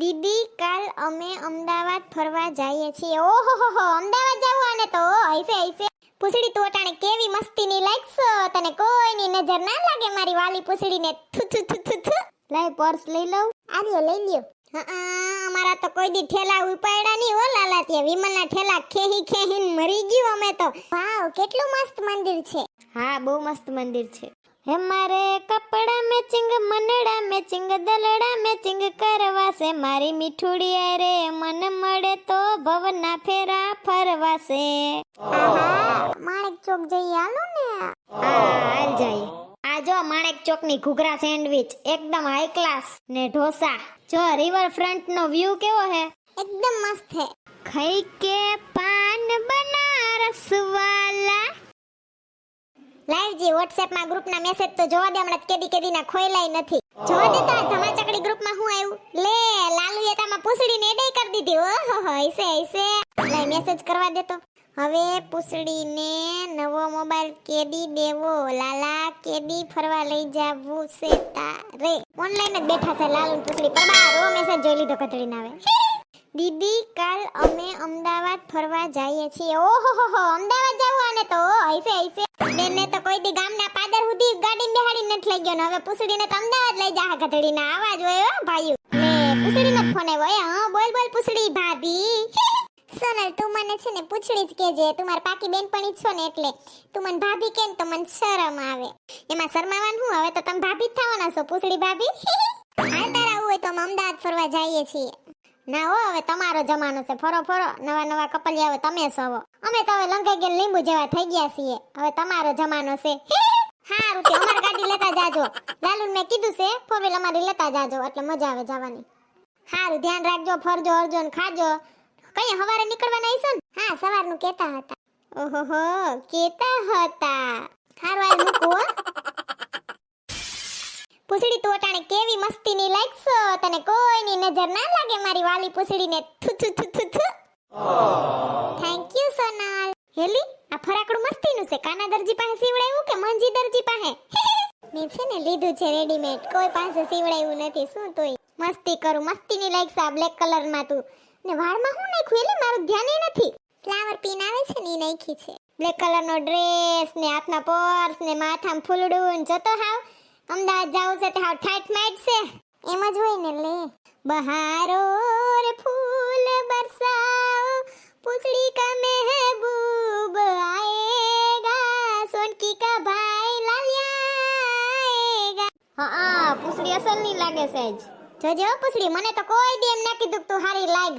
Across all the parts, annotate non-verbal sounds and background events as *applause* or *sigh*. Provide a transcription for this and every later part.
દીદી કાલ અમે અમદાવાદ ફરવા જઈએ છીએ. ઓહો હો હો અમદાવાદ જવું આને તો. હૈસે હૈસે પૂછડી તું અટાણે કેવી મસ્તીની લાગશો તને કોઈની નજર ના લાગે મારી વાલી પૂછડીને. થુ થુ થુ થુ થુ. લાય પર્સ લઈ લઉં. આર્યો લઈ લ્યો. હા અમારા તો કોઈ દી ઠેલા ઉપાડ્યા નહીં ઓ લાલા ત્યાં વિમલના ઠેલા ખેહી ખેહીન મરી ગયું અમે તો. વાવ કેટલું મસ્ત મંદિર છે. હા બહુ મસ્ત મંદિર છે. હે મારે કપડા મેચિંગ મનડા મેચિંગ દલડા મેચિંગ કરવાશે. મારી મીઠુડી રે મન મળે તો ભવના ફેરા ફરવાશે. માણેક ચોક જઈએ હાલો ને. હાલ જઈએ. આ જો માણેક ચોકની ઘૂઘરા સેન્ડવિચ એકદમ હાઈ ક્લાસ ને ઢોસા. જો રિવર ફ્રન્ટ નો વ્યૂ કેવો હે? એકદમ મસ્ત હે. ખાઈ કે પાન બનારસ વાલા. લાઈવજી વોટ્સએપમાં ગ્રુપ ના મેસેજ તો જોવા દે, હમણાં કેદી કેદી ના ખોયલાય નથી. જોવા દે તો ધમાચકડી ગ્રુપમાં હું આવ્યું લે, લાલુ એ તામાં પૂછડીને એડે કરી દીધી. ઓહો હો હૈસે હૈસે લાઈ મેસેજ કરવા દે તો. હવે પૂછડીને નવો મોબાઈલ કેદી દેવો, લાલા કેદી ફરવા લઈ જાવું છે તારે. ઓનલાઈન જ બેઠા છે લાલુ પૂસડી પૂછડી. પર બાર રો મેસેજ જોઈ લીધો કતરીને આવે દીદી, કાલ અમે અમદાવાદ ફરવા જઈએ છીએ. ઓહો અમદાવાદ જવું આને તો? હૈસે હૈસે બેને તો કોઈ દી ગામના પાદર સુધી ગાડી બેહાડી નથી લઈ ગયો ને હવે પૂછડીને તો અમદાવાદ લઈ જા ગધડીના આવાજ હોય ભાઈ પૂછડીનો જ ફોન આવ્યો. હા, બોલ બોલ, પૂછડી, ભાભી. સોનલ તું મને છે ને પૂછડી જ કેજે તું મારી પાકી બેનપણી છો ને એટલે. તું મને ભાભી કેમ તો મને શરમ આવે. એમાં શરમાવાનું હું હવે તો તમે ભાભી જ થવાના છો, પૂછડી, ભાભી. હાલ તારા હોય તો અમે અમદાવાદ ફરવા જઈએ છીએ. ના હો હવે તમારો જમાનો છે. ફરો ફરો. નવા નવા કપલિયા હવે તમે સવો અમે તો હવે લંકાઈ ગયેલ લીંબુ જેવા થઈ ગયા છીએ. હવે તમારો જમાનો છે. *laughs* હારું તે, અમારી ગાડી લેતા જાજો. લાલુને મેં કીધું છે ફોર વ્હીલ અમારી લેતા જાજો, એટલે મજા આવે જવાની. હારું, ધ્યાન રાખજો, ફરજો અરજો ને ખાજો. કઈ હવારે નીકળવાના હશો ને? હા, સવારનું કેતા હતા. ઓહો કેતા હતા. હારું આ મૂકું હો પૂછડી તું અટાણે કેવી મસ્તીની લાગશો તને કોઈની નજર ના લાગે મારી વાલી પૂછડીને થુ થુ થુ થુ થુ. Thank you Sonal. હેલી, આ ફરાકડું મસ્તીનું છે? કાના દરજી પાસે સીવડાવ્યું કે મંજી દરજી પાસે? *laughs* મેં છે ને લીધું છે રેડીમેડ કોઈ પાસે સીવડાવ્યું નથી, શું તોય? મસ્તી કરું, મસ્તીની લાઈક આ બ્લેક કલરમાં તું. ને વાળમાં હું નાખ્યું એટલે મારું ધ્યાન નથી. ફ્લાવર પીન આવે છે ને એ નાખી છે. બ્લેક કલરનો ડ્રેસ ને હાથમાં પર્સ ને માથામાં ફૂલડું ને જતો હાવ. અમદાવાદ જાવું છે તે હાવ ઠાઠ માઠ છે એમ જ હોય ને લે. બહારો રે ફૂલ બરસાઓ, પૂછડી કા મહેબૂબ આયેગા, સોનકી કા ભાઈ લાલિયા હા, પૂછડી અસલની લાગે છે જ. જોજે પૂછડી, મને તો કોઈ દી એમ ના કીધું તું હારી લાગ.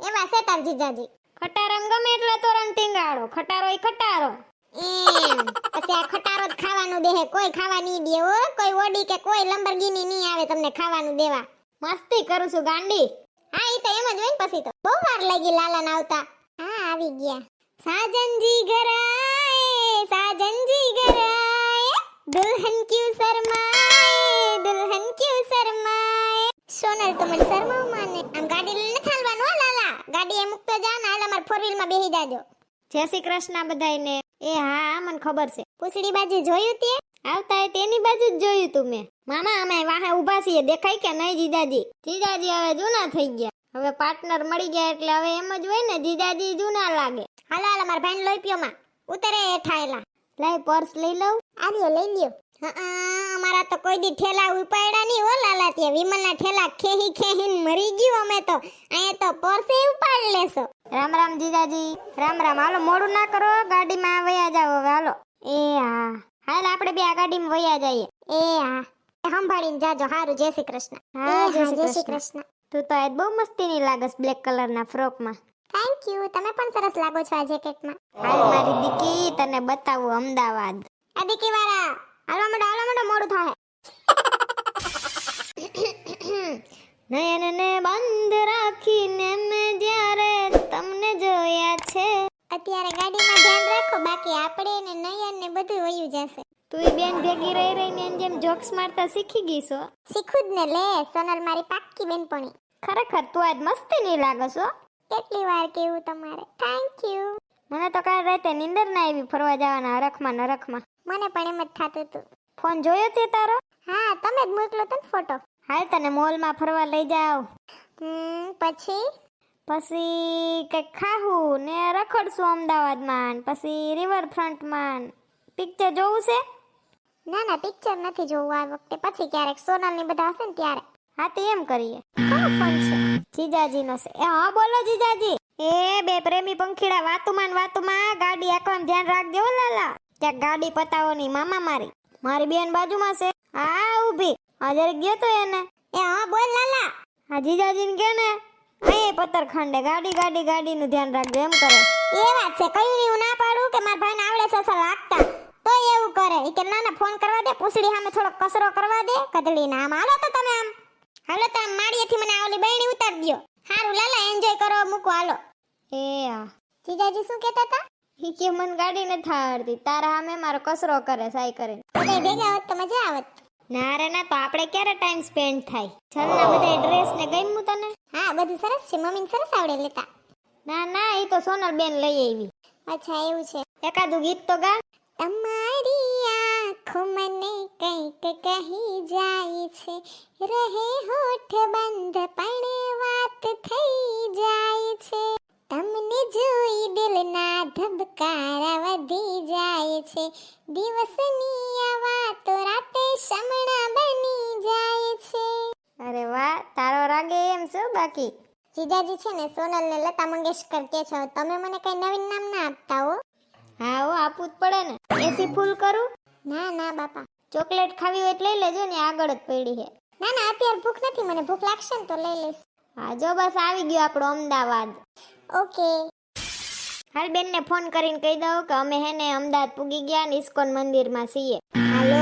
એવા છે તાર જીજાજી. ખટારમ ગમે એટલે તોરણ ટીંગાડો, ખટારો એ ખટારો. એમ. પછી આ ખટારો જ ખાવાનું દેહે કોઈ ખાવા નહીં દે હો. કોઈ ઓડી કે કોઈ લંબરગીની નહીં આવે તમને ખાવાનું દેવા. મસ્તી કરું છું, ગાંડી. હા, ઈ તો એમ જ હોય ને પછી તો. બહુ વાર લાગી લાલાન આવતા. હા, આવી ગયા. સાજનજી ઘર આએ સાજનજી ઘર આએ દુલ્હન ક્યુ શર્માએ, દુલ્હન ક્યુ શર્માએ. સોનલ તો મને શરમાવ માને. આમ ગાડી લઈને થાલવાનું લાલા. ગાડી એ મુકતો જા ને, હાલ અમાર ફોર વ્હીલમાં બેહી જાજો. જય શ્રી કૃષ્ણ બધાયને. એ હા, મને ખબર છે. પૂછડી બાજુ જોયું તે? આવતા તેની બાજુ જ જોયું તું મેં. મામા, અમે વાહે ઊભા છીએ. દેખાય કે નહીં જીજાજી? જીજાજી હવે જૂના થઈ ગયા. હવે પાર્ટનર મળી ગયા એટલે હવે એમ જ હોય ને, જીજાજી જૂના લાગે. હાલો હાલો, મારા ભાઈ લોહી માં. ઉતરે હેઠાયેલા લઈ પર્સ લઈ લઉં. આવ્યો લઈ લ્યો. અમારા તો કોઈ દી ઠેલા ઉપાડ્યા નહીં હો લાલા ત્યાં વિમલના ઠેલા ખેહી ખેહીન મરી ગયું અમે તો. અહીંયા તો પર્સે ઉપાડ લેશો. રામ રામ જીજાજી. રામ રામ. હાલો મોડું ના કરો ગાડીમાં વયા જાવ હવે. હાલો. એ હા. હાલ આપણે બે આ ગાડીમાં વયા જઈએ. એ હા. સંભાળીને જાજો. હારું જય શ્રી કૃષ્ણ. હા જય શ્રી કૃષ્ણ. તું તો આજ બહુ મસ્તીની લાગસ બ્લેક કલરના ફ્રોકમાં થેન્ક યુ તમે પણ સરસ લાગો છો આ જેકેટમાં હાલ મારી દીકી તને બતાવું અમદાવાદ. આ દીકી વાળા હાલવા માંડો હાલવા માંડો મોડું થાય. નયનને બંધ રાખીને મેં જ્યારે તમને જોયા છે. અત્યારે ગાડીમાં ધ્યાન રાખો બાકી આપણે ને નયન ને બધું વયું જશે. તું બેન ભેગી રહી રહીને એમ જેમ જોક્સ મારતા શીખી ગઈ છો. શીખું જ ને લે સોનલ મારી પાક્કી બેનપણી. ખરેખર તું આજ મસ્તી નહીં લાગો છો? કેટલી વાર કેવું તમારે. થેન્ક યુ મને તો કાલ રાતે નીંદર ના આવી ફરવા જવાના હરખમાં નરખમાં. મને પણ એમ જ થતું હતું ફોન જોયો તે તારો? હા તમે જ મોકલો તને ફોટો. હાલ તને મોલમાં ફરવા લઈ જાવ હમ પછી? પછી કંઈક ખાવું ને રખડશું અમદાવાદમાં ને પછી રિવરફ્રન્ટમાં પિક્ચર જોવું છે? ના ના પિક્ચર નથી જોવું આ વખતે. પછી ક્યારેક સોનલ ને બધા હશે ને ત્યારે. હા તો એમ કરીએ. કોનો ફોન છે? જીજાજીનો છે. એ હા બોલો જીજાજી. એ બે પ્રેમી પંખીડા વાતુમાં ને વાતુમાં ગાડી આંકવાનું ધ્યાન રાખજો લાલા. ત્યાં ગાડી પતાવો ની મામા મારી. મારી બેન બાજુમાં છે. હા ઊભી. હાજર ગયો તો એને. એ હા બોલ લાલા. હા જીજાજીને કે ને અહીં પથ્થર ખાંડે ગાડી ગાડી ગાડીનું ધ્યાન રાખજો. એમ કરે. એ વાત છે. કયું નહીં હું ના પાડું કે મારા ભાઈને આવડે સસા લાગતા? તો એવું કરે. એ કે ના ના ફોન કરવા દે. પૂછડી સામે થોડો કસરો કરવા દે. કદડી ના આમ હાલો તો તમે આમ. હાલો તો આમ માળીએથી મને આ ઓલી બહેણી ઉતારી દો હારું લાલા એન્જોય કરો મૂકો હાલો. એ જીજાજી શું કહેતા હતા? ઈ કે મન ગાડી નથી આવડતી. તારા સામે મારો કસરો કરે સાઈ કરે. બધા ભેગા હોત તો મજા આવત. ના રે ના તો આપણે ક્યારે ટાઈમ સ્પેન્ડ થાય? ચાલ ના બધા ડ્રેસ ને ગમ્યું તને? હા બધું સરસ છે. મમ્મીને સરસ આવડે લેતા. ના ના એ તો સોનલ બેન લઈ આવી. અચ્છા એવું છે. એકાદું ગીત તો ગા. તમારી આંખો મને કંઈક કહી જાય છે. રહે હોઠ બંધ પણ વાત થઈ જાય છે. તમને જોઈ દિલના ધબકારા વધી જાય છે. દિવસની આ વાતો રાતે શમણા બની જાય છે. અરે વાહ તારો રાગે એમ શું બાકી? જીજાજી છે ને સોનલ ને લતા મંગેશકર કે છે તમે મને કઈ નવીન નામ ના આપતા હો. હા હો આપવું જ પડે ને. એસી ફૂલ કરું? ના ના બાપા. ચોકલેટ ખાવી હોય એટલે લઈ લેજો ને આગળ જ પડી છે. ના ના અત્યારે ભૂખ નથી મને ભૂખ લાગશે ને તો લઈ લઈશ. હા જો બસ આવી ગયો આપણો અમદાવાદ. ઓકે. હાલ બેનને ફોન કરીને કહી દઉં કે અમે હેને અમદાવાદ પૂગી ગયા ને ઇસ્કોન મંદિરમાં છીએ. હાલો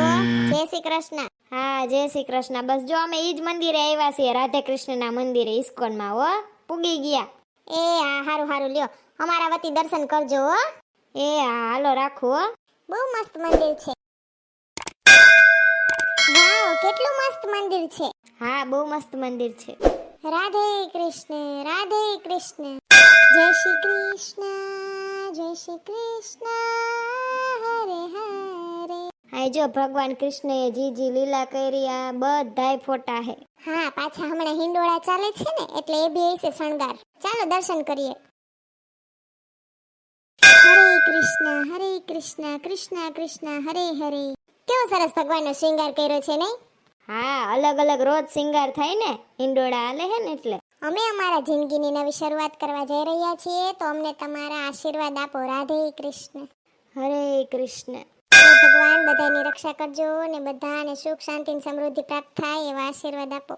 જય શ્રી કૃષ્ણ. હા જય શ્રી કૃષ્ણ. બસ જો અમે ઈ જ મંદિરે આવ્યા છીએ રાધે કૃષ્ણના મંદિરે ઇસ્કોનમાં હો. પૂગી ગયા. એ હા હારું હારું લ્યો. અમારા વતી દર્શન કરજો હો. એ હા હાલો રાખું હો. બહુ મસ્ત મંદિર છે. વાવ કેટલું મસ્ત મંદિર છે. હા બહુ મસ્ત મંદિર છે. રાધે કૃષ્ણ રાધે કૃષ્ણ. જય શ્રી કૃષ્ણ જય શ્રી કૃષ્ણ. હરે હરે. હાય જો ભગવાન કૃષ્ણએ જીજી લીલા કરી આ બધાય ફોટા હે. હા પાછા હમણાં હિંડોળા ચાલે છે ને એટલે એ બી છે શણગાર. ચાલો દર્શન કરીએ. હરે કૃષ્ણ હરે કૃષ્ણ કૃષ્ણ કૃષ્ણ હરે હરે. કેવો સરસ ભગવાનનો શૃંગાર કર્યો છે નહીં? હા અલગ અલગ રોજ સિંગાર થાય ને હિંડોળા આલે હે ને એટલે. અમે અમારા જિંદગીની નવી શરૂઆત કરવા જઈ રહ્યા છીએ તો અમને તમારા આશીર્વાદ આપો. રાધે કૃષ્ણ. હરે કૃષ્ણ. ભગવાન બધાની રક્ષા કરજો ને બધાને સુખ શાંતિ અને સમૃદ્ધિ પ્રાપ્ત થાય એવા આશીર્વાદ આપો.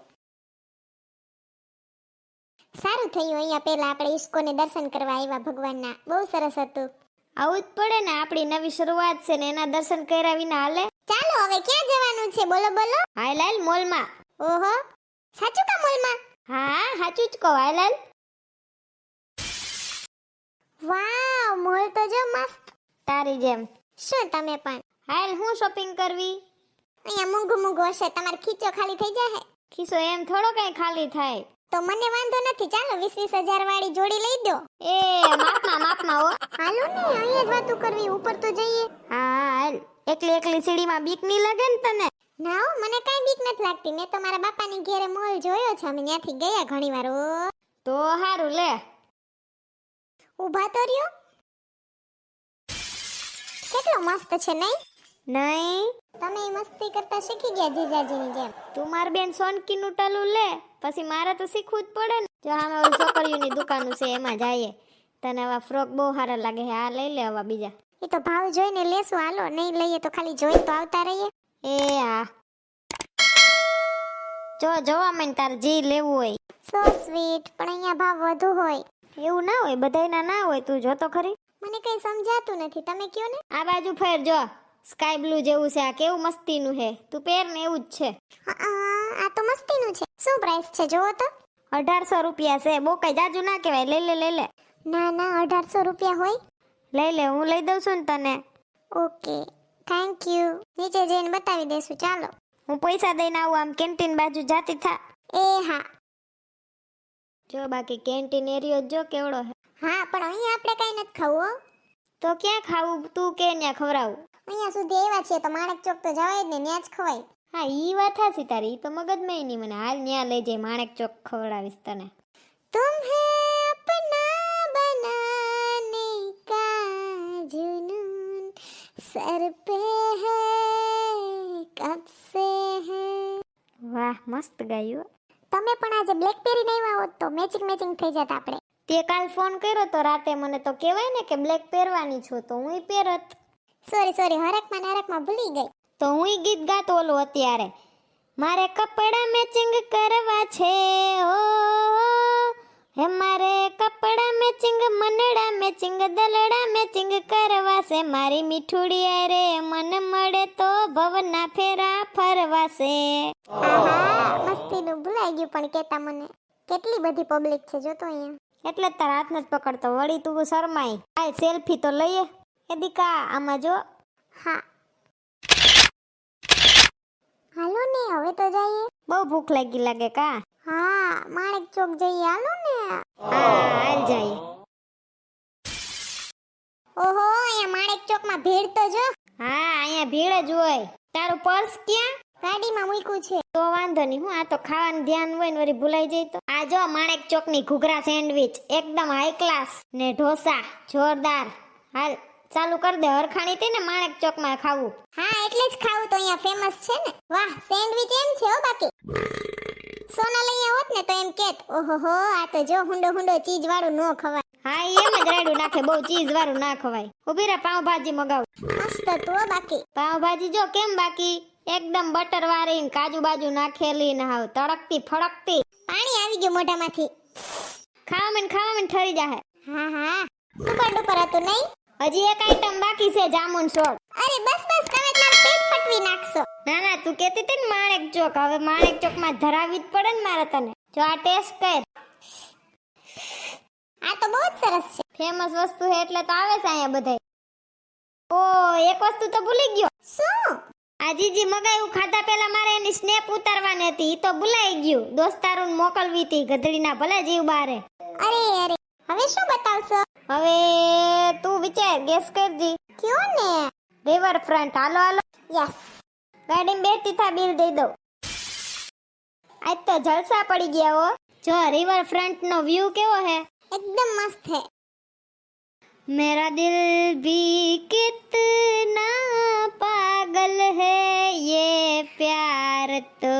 સારું થયું અહીંયા પહેલા આપણે ઈશ્કોને દર્શન કરવા આવ્યા ભગવાનના. બહુ સરસ હતું. આવું જ પડે ને આપણી નવી શરૂઆત છે ને એના દર્શન કર્યા વિના હાલે. ચાલો હવે ક્યાં જવાનું છે? બોલો બોલો. હાય લાલ મોલમાં. ઓહો સાચું કા મોલમાં? હા સાચું જ કહો હાયલાલ. વાવ મોલ તો જો મસ્ત. તારી જેમ. શું તમે પણ? હાલ હું શોપિંગ કરવી? અહીંયા મૂંગું મૂંગું હશે તમારો ખીચો ખાલી થઈ જાય ખીસો એમ થોડો કઈ ખાલી થાય. તો મને વાંધો નથી ચાલો વીસ વીસ હજાર વાળી જોડી લઈ દો. એ માપમાં માપમાં હો. હાલો ને અહીંયા જ વાતું કરવી ઉપર તો જઈએ. હા હાલ. એકલી એકલી સીડીમાં બીક નહીં લાગે ને તને? ના હો, મને કાંઈ બીક નથી લાગતી. મેં તો મારા બાપાની ઘેરે મોલ જોયો છે. અમે ત્યાંથી ગયા ઘણી વાર ઓ. તો હારું લે. ઊભા તો રહ્યો. કેટલો મસ્ત છે નહીં? નહીં. તમે મસ્તી કરતા શીખી ગયા જીજાજીની જેમ. તું માર બેન સોનકીનું ટાલું લે પછી મારે તો શીખવું જ પડે ને. જો આમે ઓલી છોકરીઓની દુકાનું છે એમાં જઈએ. તને આવા ફ્રોક બહુ સારા લાગે છે. આ લઈ લે આવા બીજા. એ તો ભાવ જોઈને લેશું. હાલો નહીં લઈએ તો ખાલી જોઈને તો આવતા રહીએ. એ હા જો જોવા મને તાર જી લેવું હોય. સો સ્વીટ પણ અહીંયા ભાવ વધુ હોય. એવું ના હોય બધાયના ના હોય તું જોતો ખરી. મને કઈ સમજાતું નથી. તમે કયો ને? આ બાજુ ફેર જો સ્કાય બ્લુ જેવું છે આ કેવું મસ્તીનું છે? તું પહેર ને એવું જ છે. આ તો મસ્તીનું છે. શું પ્રાઇસ છે? જોવો તો. અઢારસો રૂપિયા છે. બહુ કઈ જાજુ ના કહેવાય. લે લે લે લે. ના ના અઢારસો રૂપિયા હોય. લઈ લે હું લઈ દઉં છું ને તને. ઓકે થેન્ક યુ નીચે જઈને બતાવી દેશું ચાલો. હું પૈસા દઈને આવું આમ કેન્ટીન બાજુ જાતી થા. એ હા. જો બાકી કેન્ટીન એરિયો જો કેવડો હે. હા પણ અહીંયા આપણે કઈ નથી ખાવું હો. તો ક્યાં ખાવું તું કે ત્યાં ખવડાવું? અહીંયા સુધી એવા છે તો માણેક ચોક તો જવાય જ ને ત્યાં જ ખવાય. હા ઈ વાત હાસી તારી ઈ તો મગજમાં નહીં મને. હાલ ન્યા લઈ જઈ માણેક ચોક ખવડાવીશ તને. તો સર પે હે કબ સે હે વાહ મસ્ત ગાયું તમે પણ આજે બ્લેક પહેરીને આવ્યા હોત તો મેચિંગ મેચિંગ થઈ જાત આપણે. તે કાલ ફોન કર્યો તો રાતે મને તો કહેવાય ને કે બ્લેક પહેરવાની છો તો હું પહેરત. સોરી સોરી હરકમાં નરકમાં ભૂલી ગઈ. તો હું ગીત ગાતો ઓલું અત્યારે. મારે કપડા મેચિંગ કરવા છે ઓ હે મારે કપ મેચિંગ દલડા મેચિંગ કરવાશે. મારી મીઠુડી રે મન મળે તો ભવના ફેરા ફરવા મસ્તી નું મસ્તીનું ભૂલાઈ ગયું પણ કેતા મને. કેટલી બધી પબ્લિક છે જોતો અહીંયા. એટલે જ તારા હાથ નથી પકડતો વળી તું શરમાય. હાલ સેલ્ફી તો લઈએ. એ દીકા આમાં જો. હા. હાલો ને હવે તો જઈએ. બહુ ભૂખ લાગી લાગે કા? હા માણેક ચોક જઈએ હાલો ને. હા હાલ જાય ઓહો અહીંયા માણેક ચોકમાં ભીડ તો જો. હા અહીંયા ભીડ જ હોય. તારું પર્સ ક્યાં? ગાડીમાં મૂક્યું છે. તો વાંધો નહીં હું આ તો ખાવાનું ધ્યાન હોય ને વળી ભૂલાઈ જાય તો. આ જો માણેક ચોકની ઘૂઘરા સેન્ડવિચ એકદમ હાઈ ક્લાસ ને ઢોસા જોરદાર. હાલ ચાલુ કર દે હરખાણી તે ને માણેક ચોકમાં ખાવું. હા એટલે જ ખાવું તો અહીંયા ફેમસ છે ને. વાહ સેન્ડવિચ એમ છે હો બાકી. સોના લઈ હોત ને તો એમ કેત ઓહો આ તો જો હુંડો હુંડો ચીજ વાળું નો ખવાય. હા એમ જ રાયડું નાખે બહુ ચીઝ વાળું ના ખવાય. ઊભી રહે પાવભાજી મગાવ. મસ્ત તો બાકી. પાવભાજી જો કેમ બાકી? એકદમ બટર વાળી ને કાજુ બાજુ નાખેલી ને હાવ તડકતી ફડકતી પાણી આવી ગયું મોઢામાંથી. ખાવા માં ખાવા માં ઠરી જાહે. હા હા. સુપર ડુપર હતું નહીં? હજી એક આઈટમ બાકી છે જામુન સોળ અરે બસ બસ તમે જ પેટ ફટવી નાખશો. ના ના તું કહેતી હતી ને માણેક ચોક. હવે માણેક ચોકમાં ધરાવી જ પડે ને મારે તને. જો આ ટેસ્ટ કર. આ તો બહુ જ સરસ છે. ફેમસ વસ્તુ છે એટલે તો આવે છે અહીંયા બધાય. ઓ એક વસ્તુ તો ભૂલી ગયો. શું? આ જીજી મગાયું ખાધા પહેલા મારે એની સ્નેપ ઉતારવાની હતી. ઈ તો ભૂલાઈ ગયું. દોસ્તારું મોકલવી હતી. ગધડીના ભલે જીવ બારે. અરે અરે. હવે શું બતાવશો? હવે તું વિચાર ગેસ કરજી. કયો ને? રિવર ફ્રન્ટ હાલો હાલો. યસ ગાડીમાં બે થા બિલ દઈ દઉં. આજ તો જલસા પડી ગયા હો. જો રિવર ફ્રન્ટ નો વ્યૂ કેવો હે? एकदम मस्त है। मेरा दिल भी कितना पागल है ये प्यार तो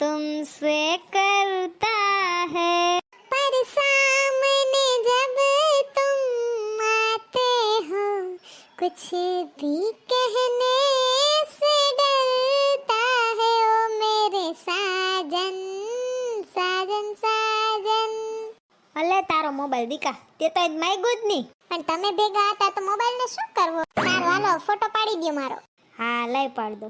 तुमसे करता है। पर सामने जब तुम आते हो कुछ भी कहने મોબાઈલ દીકા. તે તો આજ માગ્યું જ નહીં પણ તમે ભેગા હતા તો મોબાઈલ ને શું કરવો? સારું હાલો ફોટો પાડી દો મારો. હા લઈ પાડ દો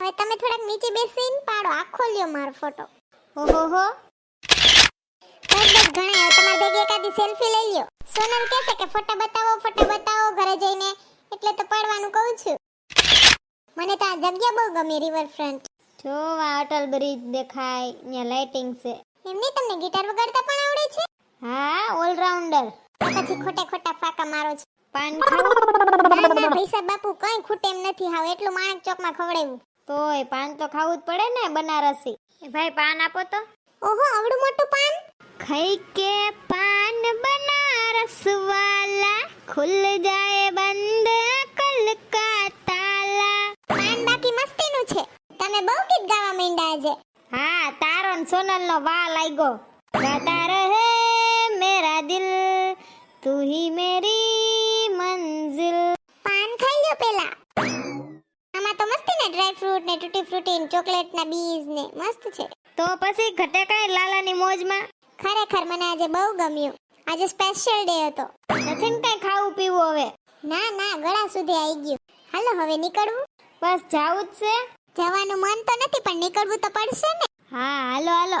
હવે તમે થોડાક નીચે બેસીને પાડો આખો લ્યો મારો ફોટો. ઓહો હો બસ બસ ઘણા તમારે ભેગી એકાદી સેલ્ફી લઈ લ્યો. સોનલ કહે છે કે ફોટા બતાવો ફોટા બતાવો ઘરે જઈને. એટલે તો પાડવાનું કહું છું. મને તો આ જગ્યા બહુ ગમી રિવર ફ્રન્ટ જો આ અટલ બ્રિજ દેખાય ત્યાં લાઇટિંગ છે. એમની તમને ગિટાર વગાડતા પણ આવડે છે? હા ઓલરાઉન્ડર પછી ખોટા ખોટા ફાકા મારો છે. પાન ખાવું ના ના પૈસા બાપુ કઈ ખૂટે એમ નથી હાવ. એટલું માણક ચોકમાં ખવડાવ્યું. તોય પાન તો ખાવું જ પડે ને બનારસી. ભાઈ પાન આપો તો. ઓહો આવડું મોટું પાન? ખાઈ કે પાન બનારસ વાલા ખુલ જાય બંધ કલકા તાલા પાન બાકી મસ્તીનું છે. તમે બહુ ગીત ગાવા માંડ્યા આજે. હા તારો ને સોનલ નો વા લાગ્યો ગાતા રહે મેરા દિલ તું હી મેરી મંઝિલ પાન ખાઈ લ્યો પેલા આમાં તો મસ્તી ને ડ્રાય ફ્રૂટ ને ટૂટી ફ્રૂટી ને ચોકલેટ ના બીજ ને મસ્ત છે તો પછી ઘટે કઈ લાલાની મોજમાં ખરેખર મને આજે બહુ ગમ્યું. આજે સ્પેશિયલ ડે હતો. નથી ને કઈ ખાવું પીવું હવે? ના ના ગળા સુધી આવી ગયું. હાલો હવે નીકળવું? બસ જાવું જ છે. જવાનું મન તો નથી પણ નીકળવું તો પડશે ને. હા હાલો હાલો.